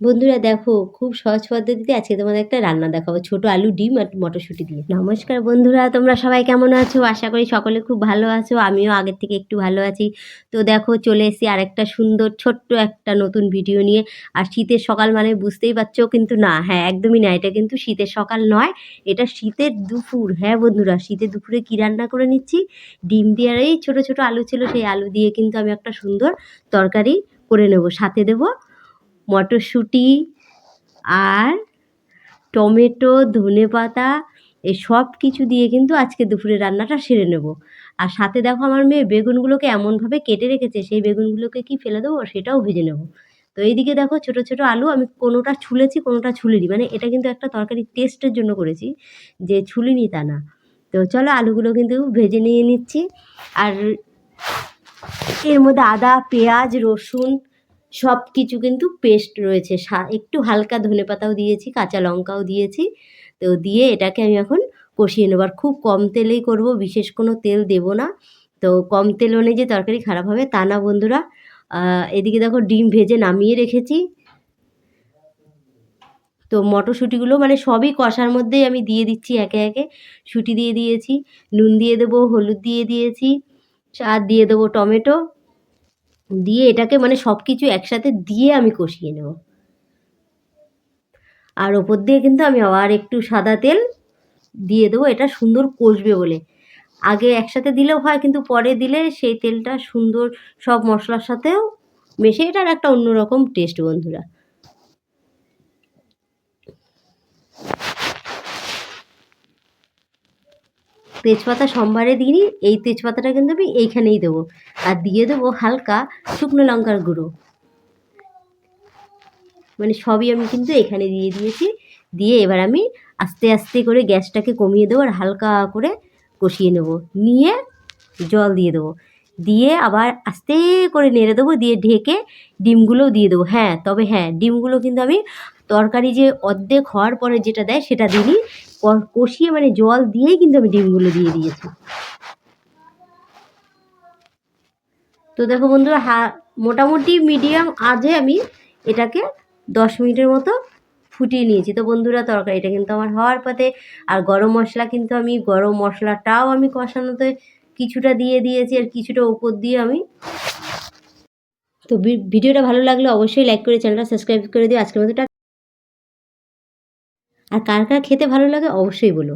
বন্ধুরা দেখো, খুব সহজ পদ্ধতিতে আজকে তোমাদের একটা রান্না দেখাবো। ছোট আলু, ডিম আর মটরশুঁটি দিয়ে। নমস্কার বন্ধুরা, তোমরা সবাই কেমন আছো? আশা করি সকলে খুব ভালো আছো, আমিও আগের থেকে একটু ভালো আছি। তো দেখো, চলে এসেছি আরেকটা সুন্দর, ছোট্ট একটা নতুন ভিডিও নিয়ে। আর শীতের সকাল মানে বুঝতেই পারছ কিন্তু না হ্যাঁ একদমই না, এটা কিন্তু শীতের সকাল নয়, এটা শীতের দুপুর। হ্যাঁ বন্ধুরা, শীতের দুপুরে কী রান্না করে নিচ্ছি? ডিম দিয়ে আর এই ছোটো ছোটো আলু ছিল, সেই আলু দিয়ে কিন্তু আমি একটা সুন্দর তরকারি করে নেব, সাথে দেবো। মটরশুঁটি আর টমেটো, ধনে পাতা এই সব কিছু দিয়ে কিন্তু আজকে দুপুরে রান্নাটা সেরে নেব। আর সাথে দেখো আমার মেয়ে বেগুনগুলোকে এমনভাবে কেটে রেখেছে, সেই বেগুনগুলোকে কি ফেলে দেবো? সেটাও ভেজে নেব। তো এইদিকে দেখো ছোট ছোট আলু, আমি কোনোটা ছুলেছি, কোনোটা ছুলিনি। মানে এটা কিন্তু একটা তরকারি টেস্টের জন্য করেছি, যে ছুলিনি তা না। তো চলো আলুগুলো কিন্তু ভেজে নিয়ে নিচ্ছি। আর এর মধ্যে আদা, পেঁয়াজ, রসুন সব কিছু কিন্তু পেস্ট রয়েছে। একটু হালকা ধনে পাতাও দিয়েছি, কাঁচা লঙ্কাও দিয়েছি। তো দিয়ে এটাকে আমি এখন কষিয়ে নেব। আর খুব কম তেলেই করব, বিশেষ কোনো তেল দেব না। তো কম তেল হলে যে তরকারি খারাপ হবে তা না, বন্ধুরা। এদিকে দেখো ডিম ভেজে নামিয়ে রেখেছি। তো মটরশুঁটিগুলো মানে সবই কষার মধ্যেই আমি দিয়ে দিচ্ছি একে একে। শুটি দিয়ে দিয়েছি, নুন দিয়ে দেবো, হলুদ দিয়ে দিয়েছি আর দিয়ে দেবো টমেটো। দিয়ে এটাকে মানে সব কিছু একসাথে দিয়ে আমি কষিয়ে নেব। আর ওপর দিয়ে কিন্তু আমি আবার একটু সাদা তেল দিয়ে দেবো, এটা সুন্দর কষবে বলে। আগে একসাথে দিলেও হয়, কিন্তু পরে দিলে সেই তেলটা সুন্দর সব মশলার সাথেও মেশে, এটার একটা অন্যরকম টেস্ট বন্ধুরা। তেজপাতা সোমবারে দিইনি এই তেজপাতাটা কিন্তু আমি এইখানেই দেবো। আর দিয়ে দেবো হালকা শুকনো লঙ্কার গুঁড়ো। মানে সবই আমি কিন্তু এখানে দিয়ে দিয়েছি। দিয়ে এবার আমি আস্তে আস্তে করে গ্যাসটাকে কমিয়ে দেবো আর হালকা করে কষিয়ে নেব। নিয়ে জল দিয়ে দেবো। দিয়ে আবার আস্তে করে নেড়ে দেবো, দিয়ে ঢেকে ডিমগুলোও দিয়ে দেবো। হ্যাঁ তবে হ্যাঁ ডিমগুলো কিন্তু আমি তরকারি যে অর্ধেক হওয়ার পরে যেটা দেয় সেটা দিই। কষিয়ে মানে জল দিয়েই কিন্তু আমি ডিমগুলো দিয়ে দিয়েছি। তো দেখো বন্ধুরা, হা, মোটামুটি মিডিয়াম আজে আমি এটাকে দশ মিনিটের মতো ফুটিয়ে নিয়েছি। তো বন্ধুরা, তরকারিটা কিন্তু আমার হওয়ার পথে, আর গরম মশলা কিন্তু আমি, গরম মশলাটাও আমি কষানোতে কিছুটা দিয়ে দিয়েছি, আর কিছুটা উপর দিয়ে আমি তো ভিডিওটা ভালো লাগলে অবশ্যই লাইক করে চ্যানেলটা সাবস্ক্রাইব করে দিও। আজকের মতো আর কার কার খেতে ভালো লাগে অবশ্যই বলো।